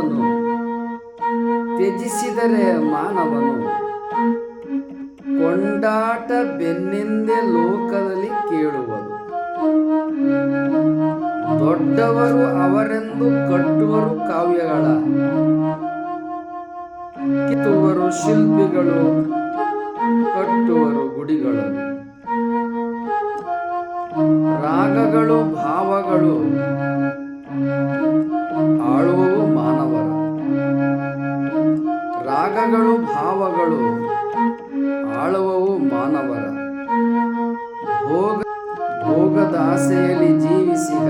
ಭೋಗವನ್ನು ತ್ಯಜಿಸಿದರೆ ಮಾನವನು. ಕೊಂಡಾಟ ಬೆನ್ನಿಂದೆ ಲೋಕದಲ್ಲಿ ಕೇಳುವುದು ದೊಡ್ಡವರು ಅವರೆಂದು ಕಟ್ಟುವರು ಕಾವ್ಯಗಳ. ಕಿತ್ತುವರು ಶಿಲ್ಪಿಗಳು ಕಟ್ಟುವರು ಗುಡಿಗಳು ರಾಗಗಳು ಭಾವಗಳು ಭಾವಗಳು ಆಳುವವು ಮಾನವರ. ಭೋಗ ಭೋಗದ ಆಸೆಯಲ್ಲಿ ಜೀವಿಸಿದ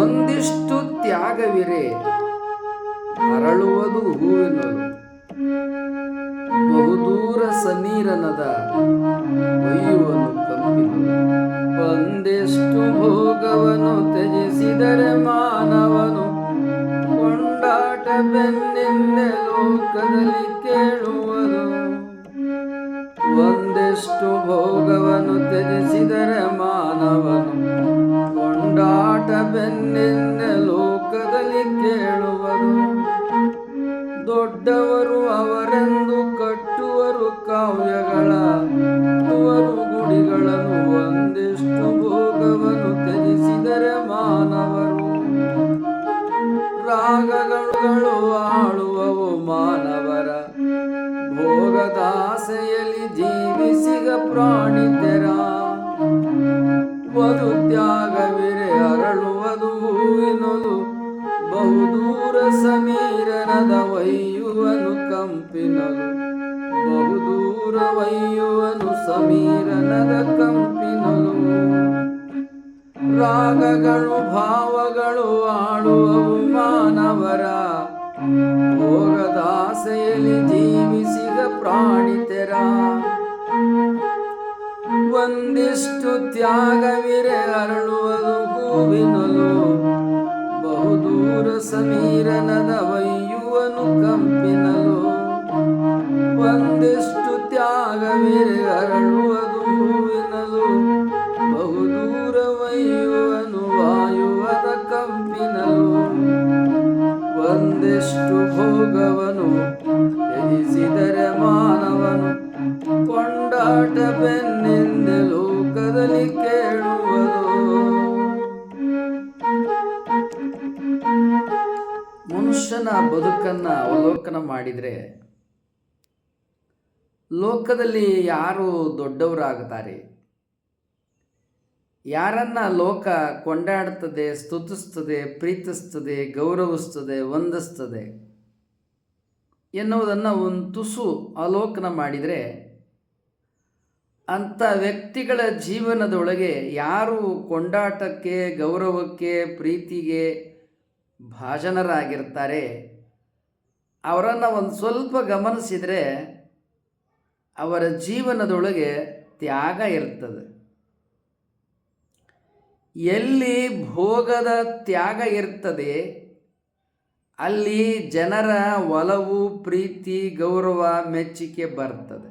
ಒಂದಿಷ್ಟು ತ್ಯಾಗವಿರೆ ಅರಳುವುದು ಹೂವಿನದು. ಬಹುದೂರ ಸಮೀರನದ ಒಯ್ಯುವನು ಕಂಪಿನದು ಒಂದೆಷ್ಟು ಭೋಗವನ್ನು ತ್ಯಜಿಸಿದರೆ ಮಾನವನು ಕೊಂಡಾಟ ಲೋಕದಲ್ಲಿ ಕೇಳುವರು. ಒಂದೆಷ್ಟು ಭೋಗವನ್ನು ತ್ಯಜಿಸಿದರೆ ಮಾನವನು. ಕೊಂಡಾಟ ಬೆನ್ನೆನ್ನೆ ಲೋಕದಲ್ಲಿ ಕೇಳುವರು. ದೊಡ್ಡವರು ಅವರೆಂದು ಭಾವಗಳು ಆಡುವ ಮಾನವರ. ಭೋಗದಾಸೆಯಲ್ಲಿ ಜೀವಿಸಿದ ಪ್ರಾಣಿತೆರ. ಒಂದಿಷ್ಟು ತ್ಯಾಗವಿರೆ ಅರಳುವುದು ಹೂವಿನಲು. ಬಹುದೂರ ಸಮೀರನದ ಒಯ್ಯುವನು ಕಂಪಿನಲು ಬದುಕನ್ನ ಅವಲೋಕನ ಮಾಡಿದರೆ ಲೋಕದಲ್ಲಿ ಯಾರು ದೊಡ್ಡವರಾಗುತ್ತಾರೆ ಯಾರನ್ನ ಲೋಕ ಕೊಂಡಾಡ್ತದೆ, ಸ್ತುತಿಸ್ತದೆ, ಪ್ರೀತಿಸ್ತದೆ, ಗೌರವಿಸ್ತದೆ, ವಂದಿಸ್ತದೆ ಎನ್ನುವುದನ್ನು ಒಂದು ತುಸು ಅವಲೋಕನ ಮಾಡಿದರೆ ಅಂಥ ವ್ಯಕ್ತಿಗಳ ಜೀವನದೊಳಗೆ ಯಾರು ಕೊಂಡಾಟಕ್ಕೆ, ಗೌರವಕ್ಕೆ, ಪ್ರೀತಿಗೆ ಭಾಜನರಾಗಿರ್ತಾರೆ? ಅವರನ್ನು ಒಂದು ಸ್ವಲ್ಪ ಗಮನಿಸಿದರೆ ಅವರ ಜೀವನದೊಳಗೆ ತ್ಯಾಗ ಇರ್ತದೆ. ಎಲ್ಲಿ ಭೋಗದ ತ್ಯಾಗ ಇರ್ತದೆ, ಅಲ್ಲಿ ಜನರ ಒಲವು, ಪ್ರೀತಿ, ಗೌರವ, ಮೆಚ್ಚಿಕೆ ಬರ್ತದೆ.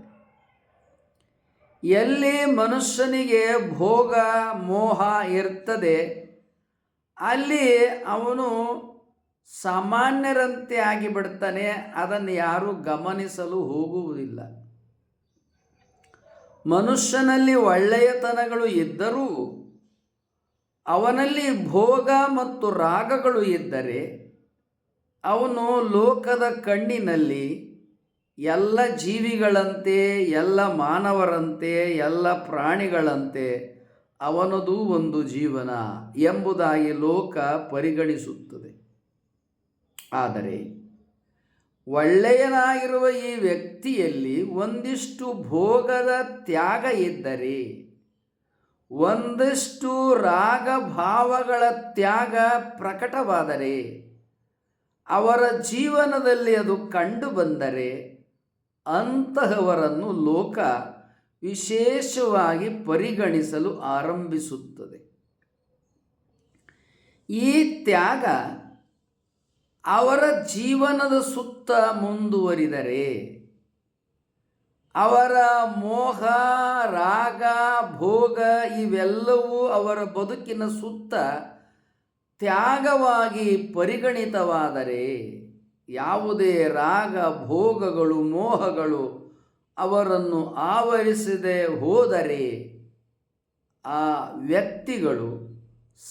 ಎಲ್ಲಿ ಮನುಷ್ಯನಿಗೆ ಭೋಗ, ಮೋಹ ಇರ್ತದೆ, ಅಲ್ಲಿ ಅವನು ಸಾಮಾನ್ಯರಂತೆ ಆಗಿಬಿಡ್ತಾನೆ ಅದನ್ನು ಯಾರೂ ಗಮನಿಸಲು ಹೋಗುವುದಿಲ್ಲ. ಮನುಷ್ಯನಲ್ಲಿ ಒಳ್ಳೆಯತನಗಳು ಇದ್ದರೂ, ಅವನಲ್ಲಿ ಭೋಗ ಮತ್ತು ರಾಗಗಳು ಇದ್ದರೆ, ಅವನು ಲೋಕದ ಕಣ್ಣಿನಲ್ಲಿ ಎಲ್ಲ ಜೀವಿಗಳಂತೆ, ಎಲ್ಲ ಮಾನವರಂತೆ, ಎಲ್ಲ ಪ್ರಾಣಿಗಳಂತೆ ಅವನದು ಒಂದು ಜೀವನ ಎಂಬುದಾಗಿ ಲೋಕ ಪರಿಗಣಿಸುತ್ತದೆ. ಆದರೆ ಒಳ್ಳೆಯನಾಗಿರುವ ಈ ವ್ಯಕ್ತಿಯಲ್ಲಿ ಒಂದಿಷ್ಟು ಭೋಗದ ತ್ಯಾಗ ಇದ್ದರೆ ಒಂದಿಷ್ಟು ರಾಗಭಾವಗಳ ತ್ಯಾಗ ಪ್ರಕಟವಾದರೆ ಅವರ ಜೀವನದಲ್ಲಿ ಅದು ಕಂಡುಬಂದರೆ ಅಂತಹವರನ್ನು ಲೋಕ ವಿಶೇಷವಾಗಿ ಪರಿಗಣಿಸಲು ಆರಂಭಿಸುತ್ತದೆ. ಈ ತ್ಯಾಗ ಅವರ ಜೀವನದ ಸುತ್ತ ಮುಂದುವರಿದರೆ ಅವರ ಮೋಹ, ರಾಗ, ಭೋಗ ಇವೆಲ್ಲವೂ ಅವರ ಬದುಕಿನ ಸುತ್ತ ತ್ಯಾಗವಾಗಿ ಪರಿಗಣಿತವಾದರೆ ಯಾವುದೇ ರಾಗ, ಭೋಗಗಳು, ಮೋಹಗಳು ಅವರನ್ನು ಆವರಿಸದೆ ಹೋದರೆ ಆ ವ್ಯಕ್ತಿಗಳು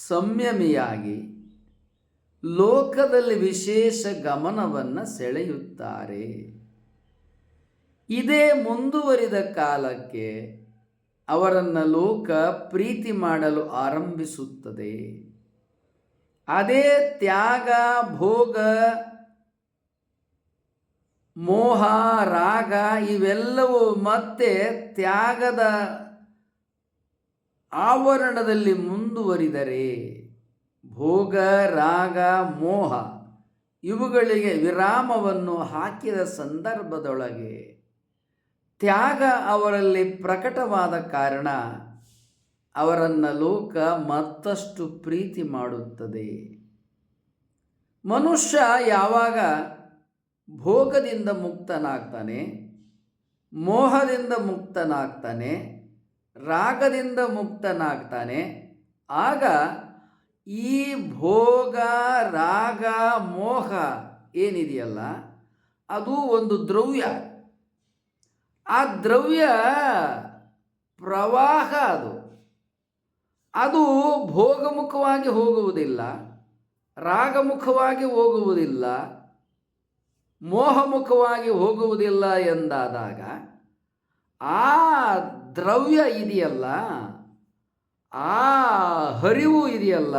ಸಂಯಮಿಯಾಗಿ ಲೋಕದಲ್ಲಿ ವಿಶೇಷ ಗಮನವನ್ನು ಸೆಳೆಯುತ್ತಾರೆ. ಇದೇ ಮುಂದುವರಿದ ಕಾಲಕ್ಕೆ ಅವರನ್ನು ಲೋಕ ಪ್ರೀತಿ ಮಾಡಲು ಆರಂಭಿಸುತ್ತದೆ. ಅದೇ ತ್ಯಾಗ, ಭೋಗ, ಮೋಹ, ರಾಗ ಇವೆಲ್ಲವೂ ಮತ್ತೆ ತ್ಯಾಗದ ಆವರಣದಲ್ಲಿ ಮುಂದುವರಿದರೆ ಭೋಗ, ರಾಗ, ಮೋಹ ಇವುಗಳಿಗೆ ವಿರಾಮವನ್ನು ಹಾಕಿದ ಸಂದರ್ಭದೊಳಗೆ ತ್ಯಾಗ ಅವರಲ್ಲಿ ಪ್ರಕಟವಾದ ಕಾರಣ ಅವರನ್ನು ಲೋಕ ಮತ್ತಷ್ಟು ಪ್ರೀತಿ ಮಾಡುತ್ತದೆ. ಮನುಷ್ಯ ಯಾವಾಗ ಭೋಗದಿಂದ ಮುಕ್ತನಾಗ್ತಾನೆ, ಮೋಹದಿಂದ ಮುಕ್ತನಾಗ್ತಾನೆ, ರಾಗದಿಂದ ಮುಕ್ತನಾಗ್ತಾನೆ, ಆಗ ಈ ಭೋಗ, ರಾಗ, ಮೋಹ ಏನಿದೆಯಲ್ಲ, ಅದು ಒಂದು ದ್ರವ್ಯ. ಆ ದ್ರವ್ಯ ಪ್ರವಾಹ ಅದು. ಅದು ಭೋಗಮುಖವಾಗಿ ಹೋಗುವುದಿಲ್ಲ, ರಾಗಮುಖವಾಗಿ ಹೋಗುವುದಿಲ್ಲ, ಮೋಹಮುಖವಾಗಿ ಹೋಗುವುದಿಲ್ಲ ಎಂದಾದಾಗ ಆ ದ್ರವ್ಯ ಇದೆಯಲ್ಲ ಆ ಹರಿವು ಇದೆಯಲ್ಲ,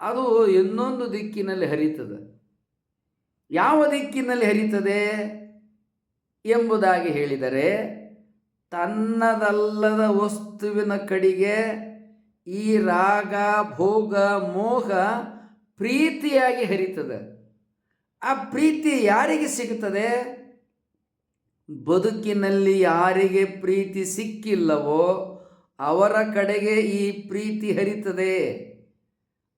ಅದು ಇನ್ನೊಂದು ದಿಕ್ಕಿನಲ್ಲಿ ಹರಿತದೆ. ಯಾವ ದಿಕ್ಕಿನಲ್ಲಿ ಹರಿತದೆ ಎಂಬುದಾಗಿ ಹೇಳಿದರೆ, ತನ್ನದಲ್ಲದ ವಸ್ತುವಿನ ಕಡೆಗೆ ಈ ರಾಗ, ಭೋಗ, ಮೋಹ ಪ್ರೀತಿಯಾಗಿ ಹರಿತದೆ. ಆ ಪ್ರೀತಿ ಯಾರಿಗೆ ಸಿಗುತ್ತದೆ? ಬದುಕಿನಲ್ಲಿ ಯಾರಿಗೆ ಪ್ರೀತಿ ಸಿಕ್ಕಿಲ್ಲವೋ ಅವರ ಕಡೆಗೆ ಈ ಪ್ರೀತಿ ಹರಿತದೆ.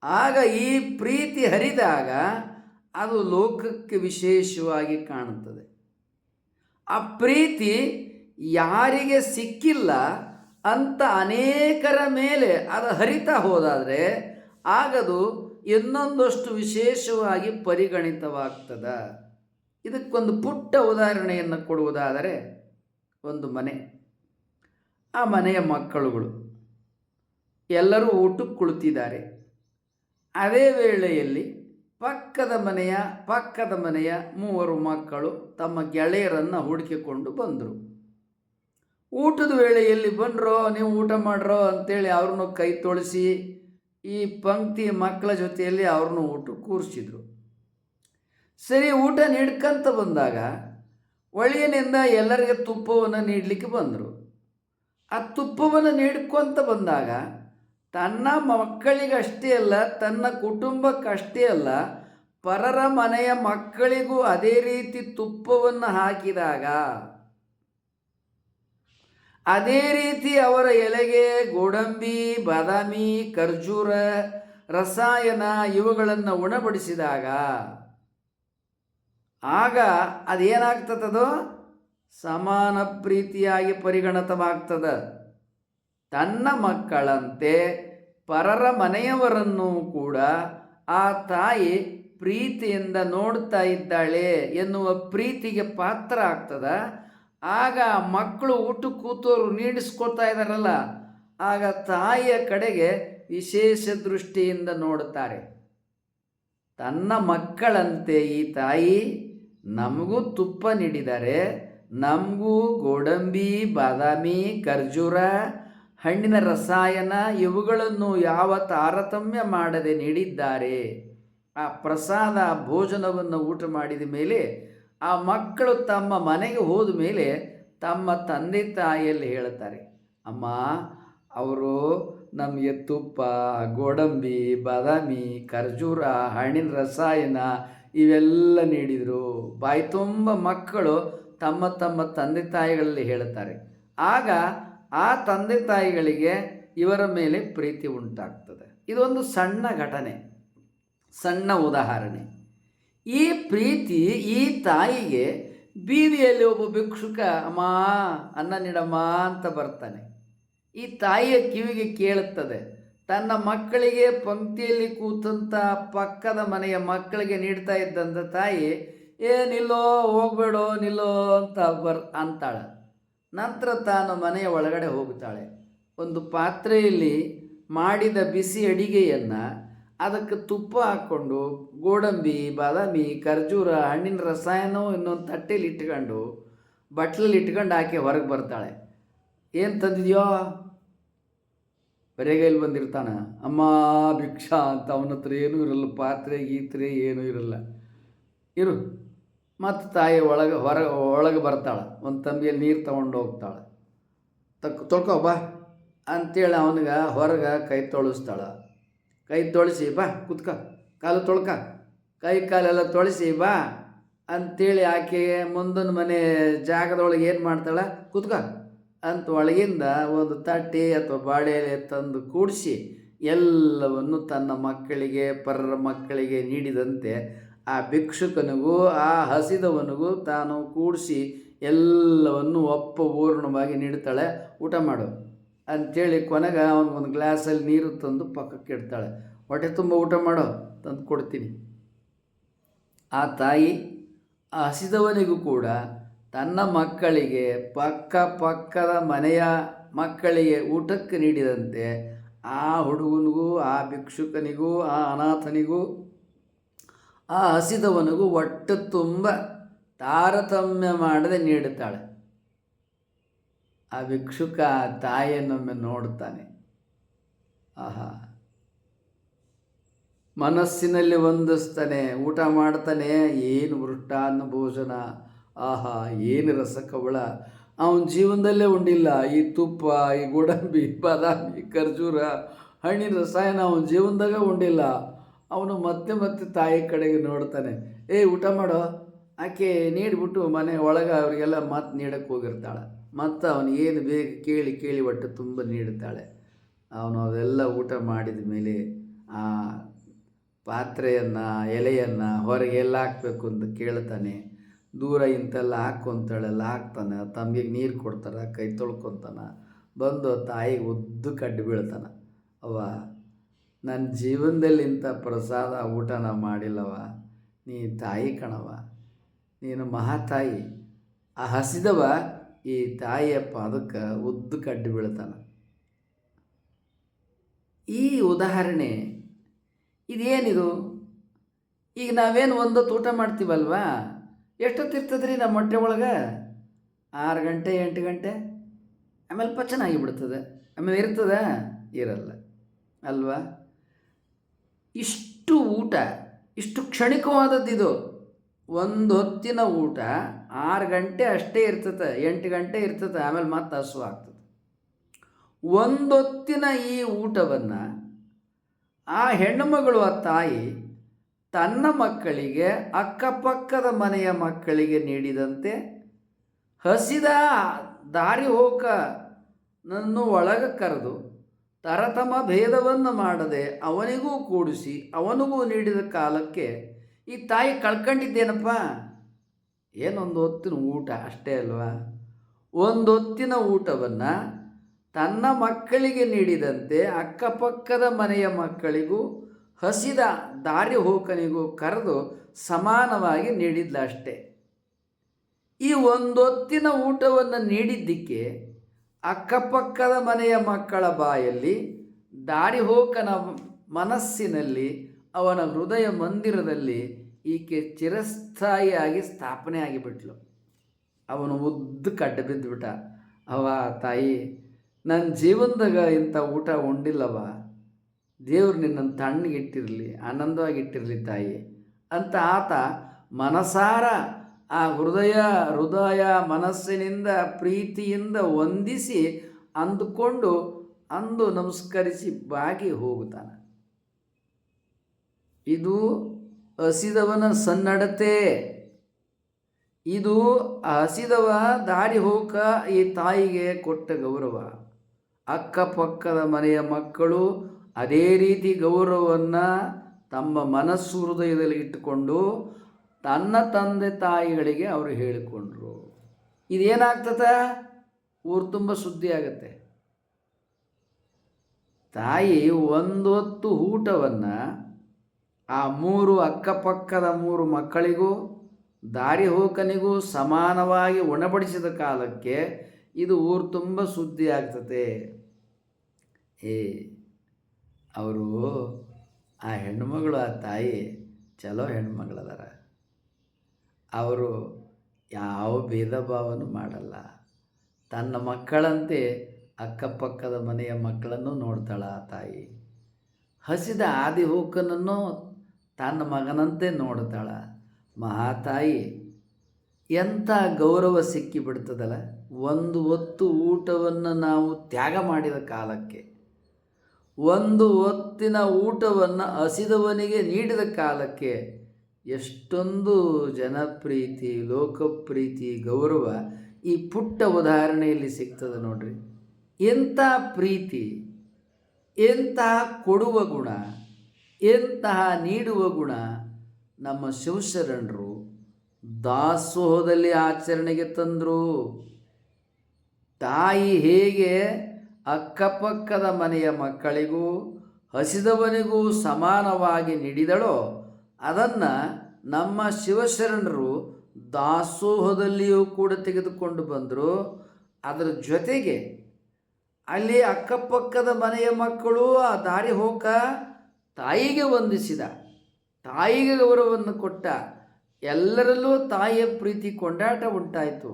ಆಗ ಈ ಪ್ರೀತಿ ಹರಿದಾಗ ಅದು ಲೋಕಕ್ಕೆ ವಿಶೇಷವಾಗಿ ಕಾಣುತ್ತದೆ. ಆ ಪ್ರೀತಿ ಯಾರಿಗೆ ಸಿಕ್ಕಿಲ್ಲ ಅಂತ ಅನೇಕರ ಮೇಲೆ ಅದು ಹರಿತಾ ಹೋದಾದರೆ ಆಗದು ಇನ್ನೊಂದಷ್ಟು ವಿಶೇಷವಾಗಿ ಪರಿಗಣಿತವಾಗ್ತದ. ಇದಕ್ಕೊಂದು ಪುಟ್ಟ ಉದಾಹರಣೆಯನ್ನು ಕೊಡುವುದಾದರೆ ಒಂದು ಮನೆ. ಆ ಮನೆಯ ಮಕ್ಕಳುಗಳು. ಎಲ್ಲರೂ ಊಟಕ್ಕೆ ಕುಳಿತಿದ್ದಾರೆ. ಅದೇ ವೇಳೆಯಲ್ಲಿ ಪಕ್ಕದ ಮನೆಯ ಪಕ್ಕದ ಮನೆಯ ಮೂವರು ಮಕ್ಕಳು ತಮ್ಮ ಗೆಳೆಯರನ್ನು ಹುಡುಕಿಕೊಂಡು ಬಂದರು. ಊಟದ ವೇಳೆಯಲ್ಲಿ ಬಂದ್ರೋ ನೀವು ಊಟ ಮಾಡ್ರೋ ಅಂತೇಳಿ ಅವ್ರನ್ನು ಕೈ ತೊಳಸಿ ಈ ಪಂಕ್ತಿ ಮಕ್ಕಳ ಜೊತೆಯಲ್ಲಿ ಅವ್ರನ್ನೂ ಊಟ ಕೂರಿಸಿದ್ರು. ಸರಿ, ಊಟ ನೀಡ್ಕಂತ ಬಂದಾಗ, ಒಳ್ಳೆಯನಿಂದ ಎಲ್ಲರಿಗೆ ತುಪ್ಪವನ್ನು ನೀಡಲಿಕ್ಕೆ ಬಂದರು. ಆ ತುಪ್ಪವನ್ನು ನೀಡ್ಕೊಂತ ಬಂದಾಗ ತನ್ನ ಮಕ್ಕಳಿಗಷ್ಟೇ ಅಲ್ಲ, ತನ್ನ ಕುಟುಂಬಕ್ಕಷ್ಟೇ ಅಲ್ಲ, ಪರರ ಮನೆಯ ಮಕ್ಕಳಿಗೂ ಅದೇ ರೀತಿ ತುಪ್ಪವನ್ನು ಹಾಕಿದಾಗ, ಅದೇ ರೀತಿ ಅವರ ಎಲೆಗೆ ಗೋಡಂಬಿ, ಬಾದಾಮಿ, ಖರ್ಜೂರ, ರಸಾಯನ ಇವುಗಳನ್ನು ಉಣಬಡಿಸಿದಾಗ, ಆಗ ಅದೇನಾಗ್ತದದು ಸಮಾನ ಪ್ರೀತಿಯಾಗಿ ಪರಿಗಣಿತವಾಗ್ತದೆ. ತನ್ನ ಮಕ್ಕಳಂತೆ ಪರರ ಮನೆಯವರನ್ನು ಕೂಡ ಆ ತಾಯಿ ಪ್ರೀತಿಯಿಂದ ನೋಡ್ತಾ ಇದ್ದಾಳೆ ಎನ್ನುವ ಪ್ರೀತಿಗೆ ಪಾತ್ರ ಆಗ್ತದ. ಆಗ ಮಕ್ಕಳು ಊಟ ಕೂತೋರು ನೀಡಿಸ್ಕೊತಾ ಇದ್ದಾರಲ್ಲ, ಆಗ ತಾಯಿಯ ಕಡೆಗೆ ವಿಶೇಷ ದೃಷ್ಟಿಯಿಂದ ನೋಡುತ್ತಾರೆ. ತನ್ನ ಮಕ್ಕಳಂತೆ ಈ ತಾಯಿ ನಮಗೂ ತುಪ್ಪ ನೀಡಿದ್ದಾರೆ ನಮಗೂ ಗೋಡಂಬಿ, ಬಾದಾಮಿ, ಖರ್ಜೂರ, ಹಣ್ಣಿನ ರಸಾಯನ ಇವುಗಳನ್ನು ಯಾವ ತಾರತಮ್ಯ ಮಾಡದೆ ನೀಡಿದ್ದಾರೆ. ಆ ಪ್ರಸಾದ ಭೋಜನವನ್ನು ಊಟ ಮಾಡಿದ ಮೇಲೆ ಆ ಮಕ್ಕಳು ತಮ್ಮ ಮನೆಗೆ ಹೋದ ಮೇಲೆ ತಮ್ಮ ತಂದೆ ತಾಯಿಯಲ್ಲಿ ಹೇಳ್ತಾರೆ ಅಮ್ಮ, ಅವರು ನಮಗೆ ತುಪ್ಪ ಗೋಡಂಬಿ, ಬಾದಾಮಿ, ಖರ್ಜೂರ, ಹಣ್ಣಿನ ರಸಾಯನ ಇವೆಲ್ಲ ನೀಡಿದರು. ಬಾಯಿ ತುಂಬ ಮಕ್ಕಳು ತಮ್ಮ ತಮ್ಮ ತಂದೆ ತಾಯಿಗಳಲ್ಲಿ ಹೇಳುತ್ತಾರೆ. ಆಗ ಆ ತಂದೆ ತಾಯಿಗಳಿಗೆ ಇವರ ಮೇಲೆ ಪ್ರೀತಿ ಉಂಟಾಗ್ತದೆ. ಇದೊಂದು ಸಣ್ಣ ಘಟನೆ, ಸಣ್ಣ ಉದಾಹರಣೆ. ಈ ಪ್ರೀತಿ ಈ ತಾಯಿಗೆ ಬೀದಿಯಲ್ಲಿ ಒಬ್ಬ ಭಿಕ್ಷುಕ, ಅಮ್ಮ, ಅನ್ನ ನೀಡಮ್ಮ ಅಂತ ಬರ್ತಾನೆ. ಈ ತಾಯಿಯ ಕಿವಿಗೆ ಕೇಳುತ್ತದೆ. ತನ್ನ ಮಕ್ಕಳಿಗೆ ಪಂಕ್ತಿಯಲ್ಲಿ ಕೂತಂಥ ಪಕ್ಕದ ಮನೆಯ ಮಕ್ಕಳಿಗೆ ನೀಡ್ತಾ ಇದ್ದಂಥ ತಾಯಿ ಏ ನಿಲ್ಲೋ, ಹೋಗ್ಬೇಡೋ, ನಿಲ್ಲೋ ಅಂತ ಬರ್, ಅಂತಾಳೆ. ನಂತರ ತಾನು ಮನೆಯ ಒಳಗಡೆ ಹೋಗ್ತಾಳೆ. ಒಂದು ಪಾತ್ರೆಯಲ್ಲಿ ಮಾಡಿದ ಬಿಸಿ ಅಡಿಗೆಯನ್ನು ಅದಕ್ಕೆ ತುಪ್ಪ ಹಾಕ್ಕೊಂಡು ಗೋಡಂಬಿ, ಬಾದಾಮಿ, ಖರ್ಜೂರ, ಹಣ್ಣಿನ ರಸಾಯನ ಇನ್ನೊಂದು ತಟ್ಟೆಲಿ ಇಟ್ಕೊಂಡು ಬಟ್ಲಲ್ಲಿ ಇಟ್ಕೊಂಡು ಆಕೆ ಹೊರಗೆ ಬರ್ತಾಳೆ. ಏನು ತಂದಿದ್ಯೋ? ಬರೆಗೈಲಿ ಬಂದಿರ್ತಾನೆ. ಅಮ್ಮ, ಭಿಕ್ಷಾ ಅಂತ ಅವನ ಹತ್ರ ಏನೂ ಇರಲ್ಲ. ಪಾತ್ರೆ, ಗೀತ್ರೆ ಏನೂ ಇರಲ್ಲ. ಇರು. ಮತ್ತು ತಾಯಿ ಒಳಗೆ ಹೊರಗೆ ಒಳಗೆ ಬರ್ತಾಳೆ. ಒಂದು ತಂಬಿಯಲ್ಲಿ ನೀರು ತೊಗೊಂಡು ಹೋಗ್ತಾಳೆ. ತಕ್ ತೊಳ್ಕೊ ಬಾ. ಅಂತೇಳಿ ಅವನಿಗೆ ಹೊರಗೆ ಕೈ ತೊಳಸ್ತಾಳೆ. ಕೈ ತೊಳಸಿ ಬಾ, ಕುತ್ಕ. ಕಾಲು ತೊಳ್ಕ. ಕೈ ಕಾಲೆಲ್ಲ ತೊಳಸಿ ಬಾ. ಅಂತೇಳಿ ಆಕೆ ಮುಂದಿನ ಮನೆ ಜಾಗದೊಳಗೆ ಏನು ಮಾಡ್ತಾಳೆ? ಕುತ್ಕ. ಅಂತ ಒಳಗಿಂದ ಒಂದು ತಟ್ಟೆ ಅಥವಾ ಬಾಳೆಲೆ ತಂದು ಕೂಡಿಸಿ ಎಲ್ಲವನ್ನು ತನ್ನ ಮಕ್ಕಳಿಗೆ, ಪರರ ಮಕ್ಕಳಿಗೆ ನೀಡಿದಂತೆ ಆ ಭಿಕ್ಷುಕನಿಗೂ, ಆ ಹಸಿದವನಿಗೂ ತಾನು ಕೂಡಿಸಿ ಎಲ್ಲವನ್ನು ಒಪ್ಪ ಪೂರ್ಣವಾಗಿ ನೀಡ್ತಾಳೆ. ಊಟ ಮಾಡು. ಅಂಥೇಳಿ ಕೊನೆಗೆ ಅವನಿಗೊಂದು ಗ್ಲಾಸಲ್ಲಿ ನೀರು ತಂದು ಪಕ್ಕಕ್ಕೆ ಇಡ್ತಾಳೆ. ಹೊಟ್ಟೆ ತುಂಬ ಊಟ ಮಾಡೋ, ತಂದು ಕೊಡ್ತೀನಿ. ಆ ತಾಯಿ ಆ ಹಸಿದವನಿಗೂ ಕೂಡ ತನ್ನ ಮಕ್ಕಳಿಗೆ ಪಕ್ಕ ಪಕ್ಕದ ಮನೆಯ ಮಕ್ಕಳಿಗೆ ಊಟಕ್ಕೆ ನೀಡಿದಂತೆ ಆ ಹುಡುಗನಿಗೂ, ಆ ಭಿಕ್ಷುಕನಿಗೂ, ಆ ಅನಾಥನಿಗೂ ಆ ಹಸಿದವನಿಗೂ ಒಟ್ಟು ತುಂಬ ತಾರತಮ್ಯ ಮಾಡದೆ ನೀಡುತ್ತಾಳೆ. ಆ ಭಿಕ್ಷುಕ ತಾಯಿಯನ್ನೊಮ್ಮೆ ನೋಡ್ತಾನೆ ಆಹಾ. ಮನಸ್ಸಿನಲ್ಲಿ ಹೊಂದಿಸ್ತಾನೆ ಊಟ ಮಾಡ್ತಾನೆ, ಏನು ವೃಷ್ಟಾನ್ನ ಭೋಜನ, ಆಹಾ, ಏನು ರಸಕವಳ. ಅವನ ಜೀವನದಲ್ಲೇ ಉಂಡಿಲ್ಲ, ಈ ತುಪ್ಪ, ಈ ಗೋಡಂಬಿ, ಬಾದಾಮಿ, ಖರ್ಜೂರ ಹಣ್ಣಿನ ರಸಾಯನ ಅವನ ಜೀವನದಾಗ ಉಂಡಿಲ್ಲ. ಅವನು ಮತ್ತೆ ಮತ್ತೆ ತಾಯಿ ಕಡೆಗೆ ನೋಡ್ತಾನೆ, ಏ, ಊಟ ಮಾಡೋ? ಆಕೆ ನೀಡಿಬಿಟ್ಟು ಮನೆ ಒಳಗೆ ಅವರಿಗೆಲ್ಲ ಮತ್ತೆ ನೀಡಕ್ಕೆ ಹೋಗಿರ್ತಾಳೆ. ಮತ್ತು ಅವನು ಏನು ಬೇಗ ಕೇಳಿ ಕೇಳಿ ಒಟ್ಟು ತುಂಬ ನೀಡುತ್ತಾಳೆ ಅವನು ಅದೆಲ್ಲ ಊಟ ಮಾಡಿದ ಮೇಲೆ ಆ ಪಾತ್ರೆಯನ್ನು, ಎಲೆಯನ್ನು ಹೊರಗೆ ಎಲ್ಲ ಹಾಕಬೇಕು ಅಂತ ಕೇಳ್ತಾನೆ. ದೂರ ಇಂತೆಲ್ಲ ಹಾಕು ಅಂತೇಳೆಲ್ಲ ಹಾಕ್ತಾನೆ. ತಮ್ಮಿಗೆ ನೀರು ಕೊಡ್ತಾರೆ ಕೈ ತೊಳ್ಕೊತಾನೆ. ಬಂದು ತಾಯಿಗೆ ಉದ್ದು ಕಡ್ಡಿ ಬೀಳ್ತಾನೆ. ಅವ ನನ್ನ ಜೀವನದಲ್ಲಿ ಇಂಥ ಪ್ರಸಾದ ಊಟನ ಮಾಡಿಲ್ಲವ. ನೀ ತಾಯಿ ಕಣವ. ನೀನು ಮಹಾತಾಯಿ. ಆ ಹಸಿದವ ಈ ತಾಯಿಯ ಪಾದಕ್ಕೆ ಉದ್ದು ಕಡ್ಡಿ ಬೀಳ್ತಾನ. ಈ ಉದಾಹರಣೆ ಇದೇನಿದು? ಈಗ ನಾವೇನು ಒಂದೊತ್ತು ಊಟ ಮಾಡ್ತೀವಲ್ವಾ? ಎಷ್ಟೊತ್ತಿರ್ತದೆ ರೀ ನಮ್ಮ ಹೊಟ್ಟೆ ಒಳಗೆ? ಆರು ಗಂಟೆ, ಎಂಟು ಗಂಟೆ? ಆಮೇಲೆ ಪಚನ ಬಿಡ್ತದೆ. ಆಮೇಲೆ ಇರ್ತದೆ? ಇರಲ್ಲ. ಅಲ್ವಾ? ಇಷ್ಟು ಊಟ, ಇಷ್ಟು ಕ್ಷಣಿಕವಾದದ್ದಿದು ಒಂದು ಹೊತ್ತಿನ ಊಟ ಆರು ಗಂಟೆ ಅಷ್ಟೇ ಇರ್ತದೆ, ಎಂಟು ಗಂಟೆ ಇರ್ತದೆ, ಆಮೇಲೆ ಮತ್ತೆ ಹಸು ಆಗ್ತದೆ. ಒಂದೊತ್ತಿನ ಈ ಊಟವನ್ನು ಆ ಹೆಣ್ಣುಮಗಳು, ಆ ತಾಯಿ ತನ್ನ ಮಕ್ಕಳಿಗೆ, ಅಕ್ಕಪಕ್ಕದ ಮನೆಯ ಮಕ್ಕಳಿಗೆ ನೀಡಿದಂತೆ ಹಸಿದ ದಾರಿ ಹೋಕ ನನ್ನ ಒಳಗೆ ಕರೆದು ತರತಮ ಭೇದವನ್ನು ಮಾಡದೆ ಅವನಿಗೂ ಕೂಡಿಸಿ ಅವನಿಗೂ ನೀಡಿದ ಕಾಲಕ್ಕೆ ಈ ತಾಯಿ ಕಳ್ಕೊಂಡಿದ್ದೇನಪ್ಪ? ಏನೊಂದು ಹೊತ್ತಿನ ಊಟ? ಅಷ್ಟೇ ಅಲ್ವಾ? ಒಂದೊತ್ತಿನ ಊಟವನ್ನು ತನ್ನ ಮಕ್ಕಳಿಗೆ ನೀಡಿದಂತೆ ಅಕ್ಕಪಕ್ಕದ ಮನೆಯ ಮಕ್ಕಳಿಗೂ, ಹಸಿದ ದಾರಿ ಹೋಕನಿಗೂ ಕರೆದು ಸಮಾನವಾಗಿ ನೀಡಿದ್ಲ ಅಷ್ಟೇ ಈ ಒಂದೊತ್ತಿನ ಊಟವನ್ನು ನೀಡಿದ್ದಕ್ಕೆ ಅಕ್ಕಪಕ್ಕದ ಮನೆಯ ಮಕ್ಕಳ ಬಾಯಲ್ಲಿ ದಾರಿ ಹೋಕನ ಮನಸ್ಸಿನಲ್ಲಿ ಅವನ ಹೃದಯ ಮಂದಿರದಲ್ಲಿ ಈಕೆ ಚಿರಸ್ಥಾಯಿಯಾಗಿ ಸ್ಥಾಪನೆ ಆಗಿಬಿಟ್ಲು. ಅವನು ಉದ್ದು ಕಡ್ಡ ಬಿದ್ದುಬಿಟ್ಟ. ಅವ ತಾಯಿ ನನ್ನ ಜೀವನದಾಗ ಇಂಥ ಊಟ ಉಂಡಿಲ್ಲವ ದೇವ್ರು ನಿನ್ನನ್ನು ತಣ್ಣಗಿಟ್ಟಿರಲಿ, ಆನಂದವಾಗಿಟ್ಟಿರಲಿ ತಾಯಿ. ಅಂತ ಆತ ಮನಸಾರ ಆ ಹೃದಯ ಹೃದಯ ಮನಸ್ಸಿನಿಂದ, ಪ್ರೀತಿಯಿಂದ ವಂದಿಸಿ ಅಂದುಕೊಂಡು ಅಂದು ನಮಸ್ಕರಿಸಿ ಬಾಗಿ ಹೋಗುತ್ತಾನೆ. ಇದು ಹಸಿದವನ ಸನ್ನಡತೆ. ಇದು ಹಸಿದವ ದಾರಿ ಹೋಗ ಈ ತಾಯಿಗೆ ಕೊಟ್ಟ ಗೌರವ. ಅಕ್ಕಪಕ್ಕದ ಮನೆಯ ಮಕ್ಕಳು ಅದೇ ರೀತಿ ಗೌರವವನ್ನು ತಮ್ಮ ಮನಸ್ಸು ಹೃದಯದಲ್ಲಿ ಇಟ್ಟುಕೊಂಡು ತನ್ನ ತಂದೆ ತಾಯಿಗಳಿಗೆ ಅವರು ಹೇಳಿಕೊಂಡ್ರು. ಇದೇನಾಗ್ತದ? ಊರು ತುಂಬ ಸುದ್ದಿ ಆಗತ್ತೆ. ತಾಯಿ ಒಂದು ಹೊತ್ತು ಊಟವನ್ನು ಆ ಮೂರು ಅಕ್ಕಪಕ್ಕದ ಮೂರು ಮಕ್ಕಳಿಗೂ, ದಾರಿ ಹೋಕನಿಗೂ ಸಮಾನವಾಗಿ ಉಣಬಡಿಸಿದ ಕಾಲಕ್ಕೆ ಇದು ಊರು ತುಂಬ ಸುದ್ದಿ ಆಗ್ತದೆ ಏ, ಅವರು ಆ ಹೆಣ್ಮಗಳು ಆ ತಾಯಿ ಚಲೋ ಹೆಣ್ಮಗಳದಾರ ಅವರು ಯಾವ ಭೇದ ಭಾವನೂ ಮಾಡಲ್ಲ. ತನ್ನ ಮಕ್ಕಳಂತೆ ಅಕ್ಕಪಕ್ಕದ ಮನೆಯ ಮಕ್ಕಳನ್ನು ನೋಡ್ತಾಳೆ ಆ ತಾಯಿ. ಹಸಿದ ಆದಿಹೂಕನನ್ನು ತನ್ನ ಮಗನಂತೆ ನೋಡ್ತಾಳ. ಮಹಾತಾಯಿ ಎಂಥ ಗೌರವ ಸಿಕ್ಕಿಬಿಡ್ತದಲ್ಲ. ಒಂದು ಹೊತ್ತು ಊಟವನ್ನು ನಾವು ತ್ಯಾಗ ಮಾಡಿದ ಕಾಲಕ್ಕೆ, ಒಂದು ಹೊತ್ತಿನ ಊಟವನ್ನು ಹಸಿದವನಿಗೆ ನೀಡಿದ ಕಾಲಕ್ಕೆ ಎಷ್ಟೊಂದು ಜನಪ್ರೀತಿ, ಲೋಕಪ್ರೀತಿ, ಗೌರವ ಈ ಪುಟ್ಟ ಉದಾಹರಣೆಯಲ್ಲಿ ಸಿಗ್ತದೆ ನೋಡ್ರಿ. ಎಂಥ ಪ್ರೀತಿ ಎಂತಹ ಕೊಡುವ ಗುಣ, ಎಂತಹ ನೀಡುವ ಗುಣ ನಮ್ಮ ಶಿವಶರಣರು ದಾಸೋಹದಲ್ಲಿ ಆಚರಣೆಗೆ ತಂದರು. ತಾಯಿ ಹೇಗೆ ಅಕ್ಕಪಕ್ಕದ ಮನೆಯ ಮಕ್ಕಳಿಗೂ ಹಸಿದವನಿಗೂ ಸಮಾನವಾಗಿ ನೀಡಿದಳೋ ಅದನ್ನು ನಮ್ಮ ಶಿವಶರಣರು ದಾಸೋಹದಲ್ಲಿಯೂ ಕೂಡ ತೆಗೆದುಕೊಂಡು ಬಂದರು. ಅದರ ಜೊತೆಗೆ ಅಲ್ಲಿ ಅಕ್ಕಪಕ್ಕದ ಮನೆಯ ಮಕ್ಕಳು ಆ ದಾರಿ ಹೋಕ ತಾಯಿಗೆ ವಂದಿಸಿದ. ತಾಯಿಗೆ ಗೌರವವನ್ನು ಕೊಟ್ಟ. ಎಲ್ಲರಲ್ಲೂ ತಾಯಿಯ ಪ್ರೀತಿ ಕೊಂಡಾಟ ಉಂಟಾಯಿತು.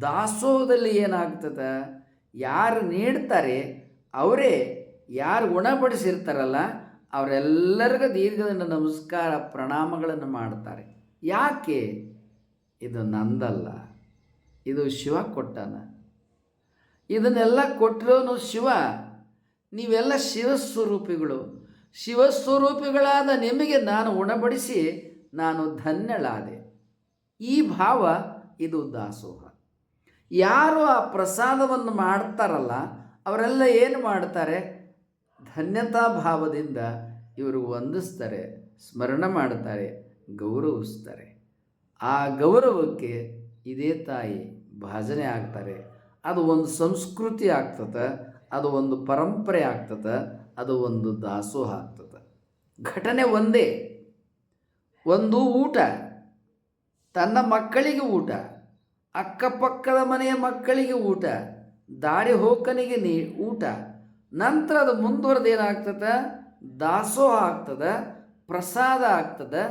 ದಾಸೋಹದಲ್ಲಿ ಏನಾಗ್ತದೆ? ಯಾರು ನೀಡ್ತಾರೆ, ಅವರೇ ಯಾರು ಗುಣಪಡಿಸಿರ್ತಾರಲ್ಲ ಅವರೆಲ್ಲರಿಗೂ ದೀರ್ಘದಿಂದ ನಮಸ್ಕಾರ ಪ್ರಣಾಮಗಳನ್ನು ಮಾಡ್ತಾರೆ. ಯಾಕೆ? ಇದು ನಂದಲ್ಲ. ಇದು ಶಿವ ಕೊಟ್ಟನ. ಇದನ್ನೆಲ್ಲ ಕೊಟ್ಟಿರೋನು ಶಿವ, ನೀವೆಲ್ಲ ಶಿವಸ್ವರೂಪಿಗಳು. ಶಿವಸ್ವರೂಪಿಗಳಾದ ನಿಮಗೆ ನಾನು ಉಣಬಡಿಸಿ ನಾನು ಧನ್ಯಳಾದೆ. ಈ ಭಾವ ಇದು ದಾಸೋಹ. ಯಾರು ಆ ಪ್ರಸಾದವನ್ನು ಮಾಡ್ತಾರಲ್ಲ, ಅವರೆಲ್ಲ ಏನು ಮಾಡ್ತಾರೆ? ಧನ್ಯತಾ ಭಾವದಿಂದ ಇವರು ವಂದಿಸ್ತಾರೆ, ಸ್ಮರಣ ಮಾಡ್ತಾರೆ ಗೌರವಿಸ್ತಾರೆ. ಆ ಗೌರವಕ್ಕೆ ಇದೇ ತಾಯಿ ಭಾಜನೆ ಆಗ್ತಾರೆ. ಅದು ಒಂದು ಸಂಸ್ಕೃತಿ ಆಗ್ತದೆ, ಅದು ಒಂದು ಪರಂಪರೆ ಆಗ್ತದೆ, ಅದು ಒಂದು ದಾಸೋಹ ಆಗ್ತದೆ. ಘಟನೆ ಒಂದೇ, ಒಂದು ಊಟ, ತನ್ನ ಮಕ್ಕಳಿಗೆ ಊಟ, ಅಕ್ಕಪಕ್ಕದ ಮನೆಯ ಮಕ್ಕಳಿಗೆ ಊಟ, ದಾರಿ ಹೋಕನಿಗೆ ನೀ ಊಟ. ನಂತರ ಅದು ಮುಂದುವರೆದು ಏನಾಗ್ತದೆ? ದಾಸೋಹ ಆಗ್ತದೆ, ಪ್ರಸಾದ ಆಗ್ತದೆ,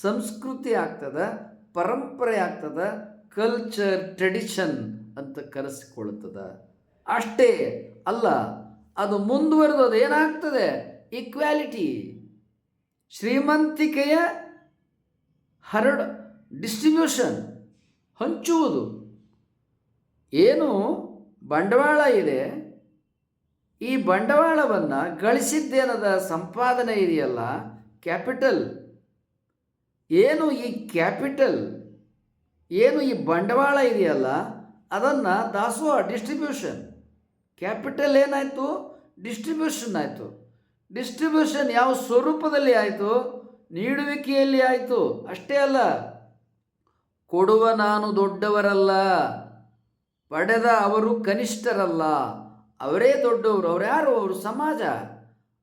ಸಂಸ್ಕೃತಿ ಆಗ್ತದೆ, ಪರಂಪರೆ ಆಗ್ತದೆ ಕಲ್ಚರ್ ಟ್ರೆಡಿಷನ್ ಅಂತ ಕರೆಸಿಕೊಳ್ಳುತ್ತದೆ. ಅಷ್ಟೇ ಅಲ್ಲ, ಅದು ಮುಂದುವರೆದು ಅದು ಏನಾಗ್ತದೆ? ಈಕ್ವಾಲಿಟಿ ಶ್ರೀಮಂತಿಕೆಯ ಹರಡ್ ಡಿಸ್ಟ್ರಿಬ್ಯೂಷನ್ ಹಂಚುವುದು. ಏನು ಬಂಡವಾಳ ಇದೆ ಈ ಬಂಡವಾಳವನ್ನು ಗಳಿಸಿದ್ದೇನದ ಸಂಪಾದನೆ ಇದೆಯಲ್ಲ? ಕ್ಯಾಪಿಟಲ್. ಏನು ಈ ಕ್ಯಾಪಿಟಲ್? ಏನು ಈ ಬಂಡವಾಳ ಇದೆಯಲ್ಲ? ಅದನ್ನು ದಾಸೋಹ, ಡಿಸ್ಟ್ರಿಬ್ಯೂಷನ್. ಕ್ಯಾಪಿಟಲ್ ಏನಾಯಿತು? ಡಿಸ್ಟ್ರಿಬ್ಯೂಷನ್ ಆಯಿತು. ಡಿಸ್ಟ್ರಿಬ್ಯೂಷನ್ ಯಾವ ಸ್ವರೂಪದಲ್ಲಿ ಆಯಿತು? ನೀಡುವಿಕೆಯಲ್ಲಿ ಆಯಿತು. ಅಷ್ಟೇ ಅಲ್ಲ. ಕೊಡುವ ನಾನು ದೊಡ್ಡವರಲ್ಲ, ಪಡೆದ ಅವರು ಕನಿಷ್ಠರಲ್ಲ. ಅವರೇ ದೊಡ್ಡವರು, ಅವ್ರು ಯಾರು? ಅವರು ಸಮಾಜ,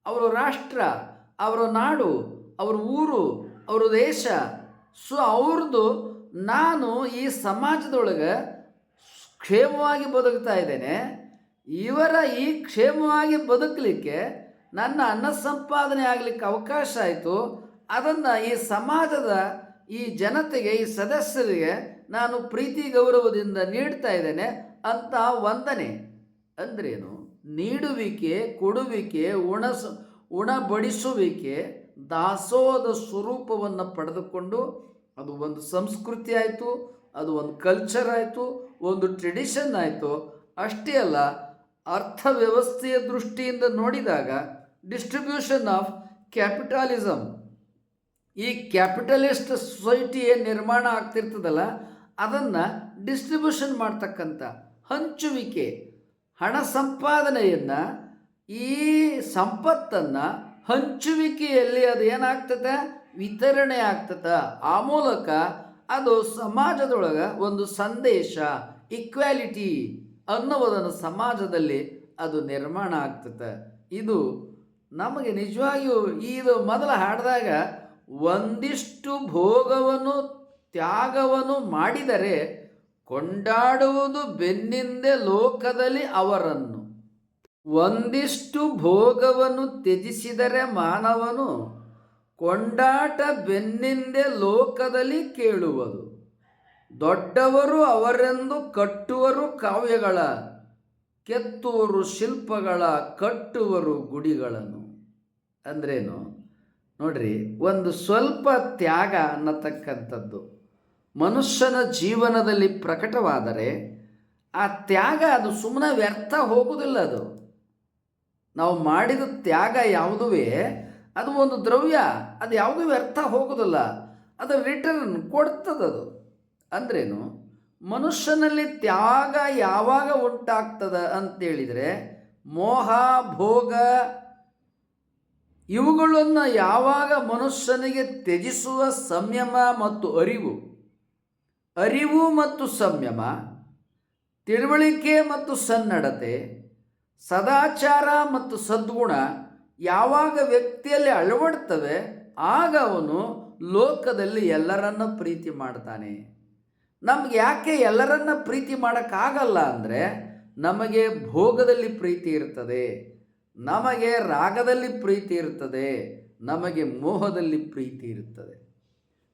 ಅವರ ರಾಷ್ಟ್ರ, ಅವರ ನಾಡು, ಅವ್ರ ಊರು, ಅವ್ರ ದೇಶ. ಸೊ ಅವ್ರದ್ದು ನಾನು ಈ ಸಮಾಜದೊಳಗೆ ಕ್ಷೇಮವಾಗಿ ಬದುಕ್ತಾ ಇದ್ದೇನೆ. ಇವರ ಈ ಕ್ಷೇಮವಾಗಿ ಬದುಕಲಿಕ್ಕೆ ನನ್ನ ಅನ್ನ ಸಂಪಾದನೆ ಆಗಲಿಕ್ಕೆ ಅವಕಾಶ ಆಯಿತು. ಅದನ್ನು ಈ ಸಮಾಜದ ಈ ಜನತೆಗೆ, ಈ ಸದಸ್ಯರಿಗೆ ನಾನು ಪ್ರೀತಿ ಗೌರವದಿಂದ ನೀಡ್ತಾ ಇದ್ದೇನೆ ಅಂತ ವಂದನೆ. ಅಂದ್ರೇನು? ನೀಡುವಿಕೆ, ಕೊಡುವಿಕೆ, ಉಣಸ, ಉಣಬಡಿಸುವಿಕೆ, ದಾಸೋಹದ ಸ್ವರೂಪವನ್ನು ಪಡೆದುಕೊಂಡು ಅದು ಒಂದು ಸಂಸ್ಕೃತಿ ಆಯಿತು, ಅದು ಒಂದು ಕಲ್ಚರ್ ಆಯಿತು, ಒಂದು ಟ್ರೆಡಿಷನ್ ಆಯಿತು. ಅಷ್ಟೇ ಅಲ್ಲ, ಅರ್ಥವ್ಯವಸ್ಥೆಯ ದೃಷ್ಟಿಯಿಂದ ನೋಡಿದಾಗ ಡಿಸ್ಟ್ರಿಬ್ಯೂಷನ್ ಆಫ್ ಕ್ಯಾಪಿಟಾಲಿಸಮ್ ಈ ಕ್ಯಾಪಿಟಲಿಸ್ಟ್ ಸೊಸೈಟಿ ಏನು ನಿರ್ಮಾಣ ಆಗ್ತಿರ್ತದಲ್ಲ, ಅದನ್ನು ಡಿಸ್ಟ್ರಿಬ್ಯೂಷನ್ ಮಾಡ್ತಕ್ಕಂಥ ಹಂಚುವಿಕೆ. ಹಣ ಸಂಪಾದನೆಯನ್ನು ಈ ಸಂಪತ್ತನ್ನು ಹಂಚುವಿಕೆಯಲ್ಲಿ ಅದು ಏನಾಗ್ತದೆ? ವಿತರಣೆ ಆಗ್ತದೆ. ಆ ಮೂಲಕ ಅದು ಸಮಾಜದೊಳಗೆ ಒಂದು ಸಂದೇಶ ಇಕ್ವಾಲಿಟಿ ಅನ್ನುವುದನ್ನು ಸಮಾಜದಲ್ಲಿ ಅದು ನಿರ್ಮಾಣ ಆಗ್ತದೆ. ಇದು ನಮಗೆ ನಿಜವಾಗಿಯೂ ಇದು ಮೊದಲು ಹಾಡಿದಾಗ ಒಂದಿಷ್ಟು ಭೋಗವನ್ನು, ತ್ಯಾಗವನ್ನು ಮಾಡಿದರೆ ಕೊಂಡಾಡುವುದು ಬೆನ್ನಿಂದೆ ಲೋಕದಲ್ಲಿ ಅವರನ್ನು. ಒಂದಿಷ್ಟು ಭೋಗವನ್ನು ತ್ಯಜಿಸಿದರೆ ಮಾನವನು ಕೊಂಡಾಟ ಬೆನ್ನಿಂದೆ ಲೋಕದಲ್ಲಿ ಕೇಳುವುದು ದೊಡ್ಡವರು ಅವರೆಂದು ಕಟ್ಟುವರು ಕಾವ್ಯಗಳ ಕೆತ್ತುವರು ಶಿಲ್ಪಗಳ, ಕಟ್ಟುವರು ಗುಡಿಗಳನ್ನು. ಅಂದ್ರೇನು? ನೋಡ್ರಿ, ಒಂದು ಸ್ವಲ್ಪ ತ್ಯಾಗ ಅನ್ನತಕ್ಕಂಥದ್ದು. ಮನುಷ್ಯನ ಜೀವನದಲ್ಲಿ ಪ್ರಕಟವಾದರೆ ಆ ತ್ಯಾಗ ಅದು ಸುಮ್ಮನೆ ವ್ಯರ್ಥ ಹೋಗುವುದಿಲ್ಲ ಅದು. ನಾವು ಮಾಡಿದ ತ್ಯಾಗ ಯಾವುದುವೇ, ಅದು ಒಂದು ದ್ರವ್ಯ, ಅದು ಯಾವುದೂ ವ್ಯರ್ಥ ಹೋಗೋದಿಲ್ಲ. ಅದು ರಿಟರ್ನ್ ಕೊಡ್ತದದು. ಅಂದ್ರೇನು, ಮನುಷ್ಯನಲ್ಲಿ ತ್ಯಾಗ ಯಾವಾಗ ಉಂಟಾಗ್ತದ ಅಂತೇಳಿದರೆ, ಮೋಹ, ಭೋಗ, ಇವುಗಳನ್ನು ಯಾವಾಗ ಮನುಷ್ಯನಿಗೆ ತ್ಯಜಿಸುವ ಸಂಯಮ ಮತ್ತು ಅರಿವು ಅರಿವು ಮತ್ತು ಸಂಯಮ, ತಿಳುವಳಿಕೆ ಮತ್ತು ಸನ್ನಡತೆ, ಸದಾಚಾರ ಮತ್ತು ಸದ್ಗುಣ ಯಾವಾಗ ವ್ಯಕ್ತಿಯಲ್ಲಿ ಅಳವಡ್ತವೆ, ಆಗ ಅವನು ಲೋಕದಲ್ಲಿ ಎಲ್ಲರನ್ನ ಪ್ರೀತಿ ಮಾಡ್ತಾನೆ. ನಮ್ಗೆ ಯಾಕೆ ಎಲ್ಲರನ್ನ ಪ್ರೀತಿ ಮಾಡೋಕ್ಕಾಗಲ್ಲ ಅಂದರೆ, ನಮಗೆ ಭೋಗದಲ್ಲಿ ಪ್ರೀತಿ ಇರ್ತದೆ, ನಮಗೆ ರಾಗದಲ್ಲಿ ಪ್ರೀತಿ ಇರ್ತದೆ, ನಮಗೆ ಮೋಹದಲ್ಲಿ ಪ್ರೀತಿ ಇರ್ತದೆ.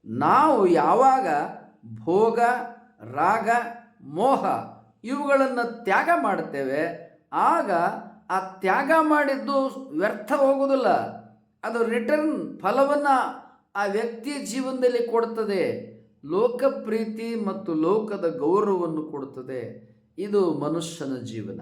ನಾವು ಯಾವಾಗ ಭೋಗ, ರಾಗ, ಮೋಹ ಇವುಗಳನ್ನು ತ್ಯಾಗ ಮಾಡ್ತೇವೆ ಆಗ ಆ ತ್ಯಾಗ ಮಾಡಿದ್ದು ವ್ಯರ್ಥ ಹೋಗುವುದಿಲ್ಲ. ಅದು ರಿಟರ್ನ್ ಫಲವನ್ನು ಆ ವ್ಯಕ್ತಿಯ ಜೀವನದಲ್ಲಿ ಕೊಡ್ತದೆ ಲೋಕಪ್ರೀತಿ ಮತ್ತು ಲೋಕದ ಗೌರವವನ್ನು ಕೊಡುತ್ತದೆ. ಇದು ಮನುಷ್ಯನ ಜೀವನ.